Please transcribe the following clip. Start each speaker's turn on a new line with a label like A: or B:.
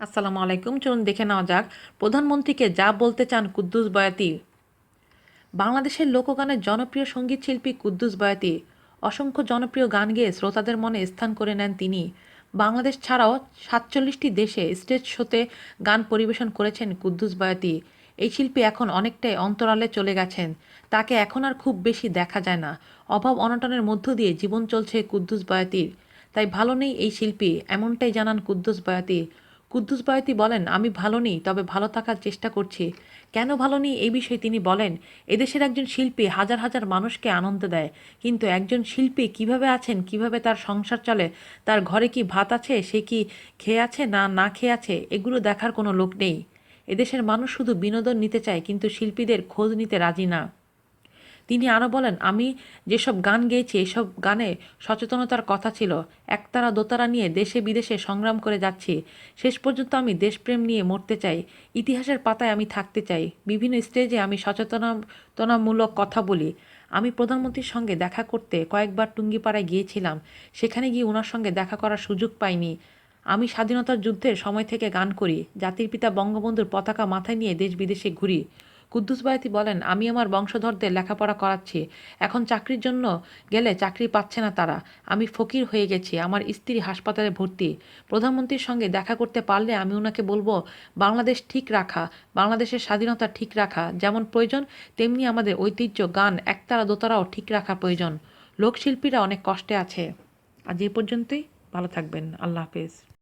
A: আসসালামু আলাইকুম। চলুন দেখে নেওয়া যাক প্রধানমন্ত্রীকে যা বলতে চান কুদ্দুস বয়াতি। বাংলাদেশের লোকগানের জনপ্রিয় সংগীত শিল্পী কুদ্দুস বয়াতি অসংখ্য জনপ্রিয় গান গেয়ে শ্রোতাদের মনে স্থান করে নেন তিনি। বাংলাদেশ ছাড়াও সাতচল্লিশটি দেশে স্টেজ শোতে গান পরিবেশন করেছেন কুদ্দুস বয়াতি। এই শিল্পী এখন অনেকটাই অন্তরালে চলে গেছেন। তাকে এখন আর খুব বেশি দেখা যায় না। অভাব অনটনের মধ্য দিয়ে জীবন চলছে কুদ্দুস বয়াতির। তাই ভালো নেই এই শিল্পী, এমনটাই জানান কুদ্দুস বয়াতি। কুদ্দুস বয়াতি বলেন, আমি ভালো নেই, তবে ভালো থাকার চেষ্টা করছি। কেন ভালো নেই? এই বিষয়ে তিনি বলেন, এদেশের একজন শিল্পী হাজার হাজার মানুষকে আনন্দ দেয়, কিন্তু একজন শিল্পী কীভাবে আছেন, কীভাবে তার সংসার চলে, তার ঘরে কি ভাত আছে, সে কি খেয়ে আছে না না খেয়ে আছে, এগুলো দেখার কোনো লোক নেই। এদেশের মানুষ শুধু বিনোদন নিতে চায়, কিন্তু শিল্পীদের খোঁজ নিতে রাজি না। তিনি আরও বলেন, আমি যেসব গান গেয়েছি, এসব গানে সচেতনতার কথা ছিল। একতারা দোতারা নিয়ে দেশে বিদেশে সংগ্রাম করে যাচ্ছি। শেষ পর্যন্ত আমি দেশপ্রেম নিয়ে মরতে চাই। ইতিহাসের পাতায় আমি থাকতে চাই। বিভিন্ন স্টেজে আমি সচেতনতামূলক কথা বলি। আমি প্রধানমন্ত্রীর সঙ্গে দেখা করতে কয়েকবার টুঙ্গিপাড়ায় গিয়েছিলাম। সেখানে গিয়ে ওনার সঙ্গে দেখা করার সুযোগ পাইনি। আমি স্বাধীনতার যুদ্ধের সময় থেকে গান করি। জাতির পিতা বঙ্গবন্ধুর পতাকা মাথায় নিয়ে দেশ বিদেশে ঘুরি। কুদ্দুস বায়াতি বলেন, আমি আমার বংশধরদের লেখাপড়া করাচ্ছি। এখন চাকরির জন্য গেলে চাকরি পাচ্ছে না তারা। আমি ফকির হয়ে গেছি, আমার স্ত্রী হাসপাতালে ভর্তি। প্রধানমন্ত্রীর সঙ্গে দেখা করতে পারলে আমি ওনাকে বলব, বাংলাদেশ ঠিক রাখা, বাংলাদেশের স্বাধীনতা ঠিক রাখা। যেমন প্রয়োজন, তেমনি আমাদের ঐতিহ্য, গান, একতারা, দোতারাও ঠিক রাখা প্রয়োজন। লোকশিল্পীরা অনেক কষ্টে আছে। আজ এই পর্যন্তই। ভালো থাকবেন। আল্লাহ হাফেজ।